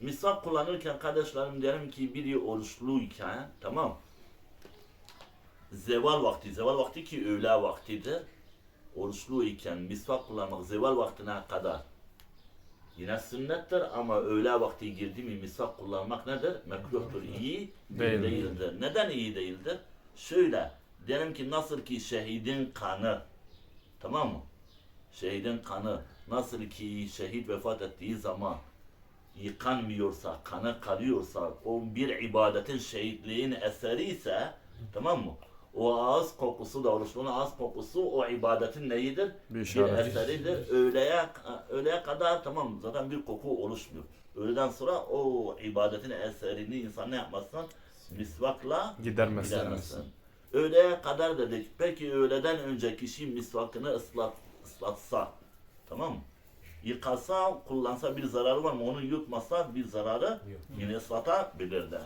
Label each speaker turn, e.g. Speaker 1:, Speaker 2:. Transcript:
Speaker 1: misvak kullanırken kardeşlerim diyelim ki biri oruçluyken tamam zeval vakti, zeval vakti ki öğle vaktidir. Oruçlu iken misvak kullanmak zeval vaktine kadar yine sünnettir ama öğle vakti girdi mi misvak kullanmak nedir? Mekruhtur, iyi
Speaker 2: Değil.
Speaker 1: değildir. Neden iyi değildir? Şöyle, diyelim ki nasıl ki şehidin kanı, tamam mı? Şehidin kanı nasıl ki şehit vefat ettiği zaman yıkanmıyorsa, kanı kalıyorsa, o bir ibadetin şehitliğin eseri ise, tamam mı? O ağız kokusu da oruçluğun ağız kokusu o ibadetin neyidir?
Speaker 2: Bir
Speaker 1: Bir eseridir. Öğleye, öğleye kadar tamam zaten bir koku oluşmuyor. Öğleden sonra o ibadetin eserini insan ne yapmasın? Misvakla
Speaker 2: Gidermesin.
Speaker 1: gidermesin. Öğleye kadar dedik. Peki öğleden önce kişi misvakını ıslat, ıslatsa, tamam mı? Yıkasa, kullansa bir zararı var mı? Onu yutmasa bir zararı yine ıslatabilir de.